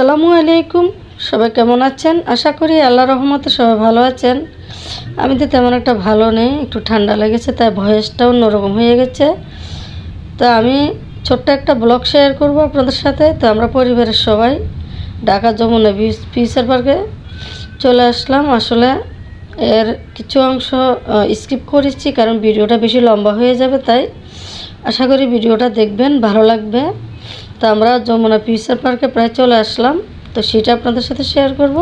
আসসালামু আলাইকুম। সবাই কেমন আছেন? আশা করি আল্লাহ রহমতে সবাই ভালো আছেন। আমি তো তেমন একটা ভালো নেই, একটু ঠান্ডা লেগেছে, তাই ভয়েসটাও অন্যরকম হয়ে গেছে। তো আমি ছোট্ট একটা ব্লগ শেয়ার করব আপনাদের সাথে। তো আমরা পরিবারের সবাই ঢাকা যমুনা ফিউচার পার্কে চলে আসলাম। আসলে এর কিছু অংশ স্কিপ করেছি, কারণ ভিডিওটা বেশি লম্বা হয়ে যাবে, তাই আশা করি ভিডিওটা দেখবেন, ভালো লাগবে। তো আমরা যমুনা পিসার পার্কে প্রায় চলে আসলাম। তো সেটা আপনাদের সাথে শেয়ার করব।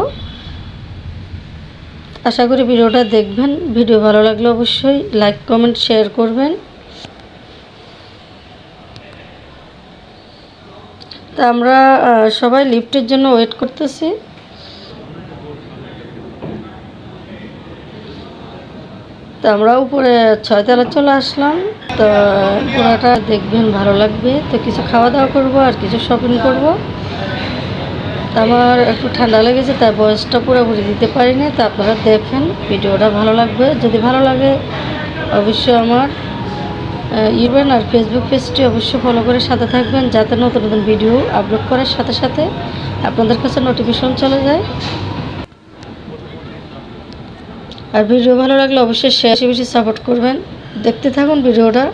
আশা করি ভিডিওটা দেখবেন। ভিডিও ভালো লাগলে অবশ্যই লাইক কমেন্ট শেয়ার করবেন। তা আমরা সবাই লিফটের জন্য ওয়েট করতেছি। আমরা উপরে ছয়তলা চলে আসলাম। তো পুরাটা দেখবেন ভালো লাগবে। তো কিছু খাওয়া দাওয়া করব আর কিছু শপিং করব। আমার একটু ঠান্ডা লেগেছে, তাই বয়সটা পুরোপুরি দিতে পারিনি। তো আপনারা দেখেন, ভিডিওটা ভালো লাগবে। যদি ভালো লাগে, অবশ্যই আমার ইউবেন আর ফেসবুক পেজটি অবশ্যই ফলো করে সাথে থাকবেন, যাতে নতুন নতুন ভিডিও আপলোড করার সাথে সাথে আপনাদের কাছে নোটিফিকেশন চলে যায়। আর ভিডিও ভালো লাগলে অবশ্যই শেয়ার বেশি সাপোর্ট করবেন। দেখতে থাকুন ভিডিওটা।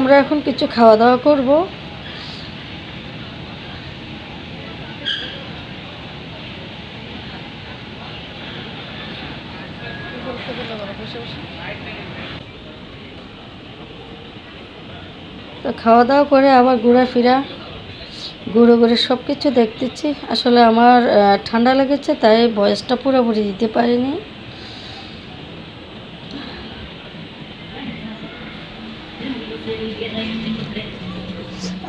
আমরা এখন কিছু খাওয়া দাওয়া করব। তো খাওয়া দাওয়া করে আবার ঘোরাফেরা, ঘুরে ঘুরে সব কিছু দেখতেছি। আসলে আমার ঠান্ডা লেগেছে, তাই বয়সটা পুরোপুরি দিতে পারিনি।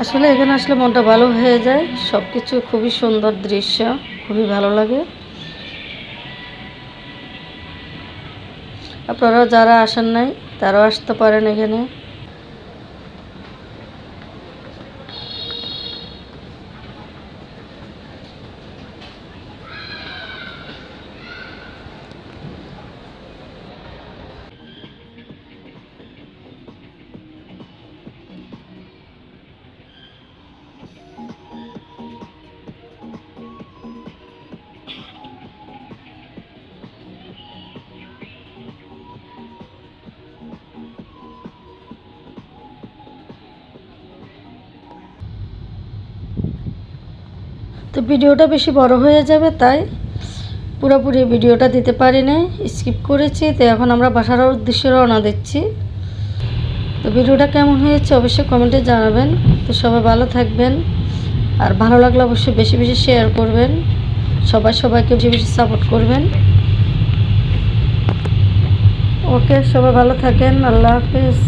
আসলে এখানে আসলে মনটা ভালো হয়ে যায়। সব কিছু খুবই সুন্দর দৃশ্য, খুবই ভালো লাগে। আপনারাও যারা আসেন নাই, তারাও আসতে পারেন এখানে। তো ভিডিওটা বেশি বড় হয়ে যাবে, তাই পুরোপুরি ভিডিওটা দিতে পারি নাই স্কিপ করেছি, তো এখন আমরা বাসার উদ্দেশ্যে রওনা দিচ্ছি। তো ভিডিওটা কেমন হয়েছে অবশ্যই কমেন্টে জানাবেন। তো সবাই ভালো থাকবেন, আর ভালো লাগলে অবশ্যই বেশি বেশি শেয়ার করবেন। সবাই সবাইকে বেশি বেশি সাপোর্ট করবেন। ওকে, সবাই ভালো থাকেন, আল্লাহ হাফিজ।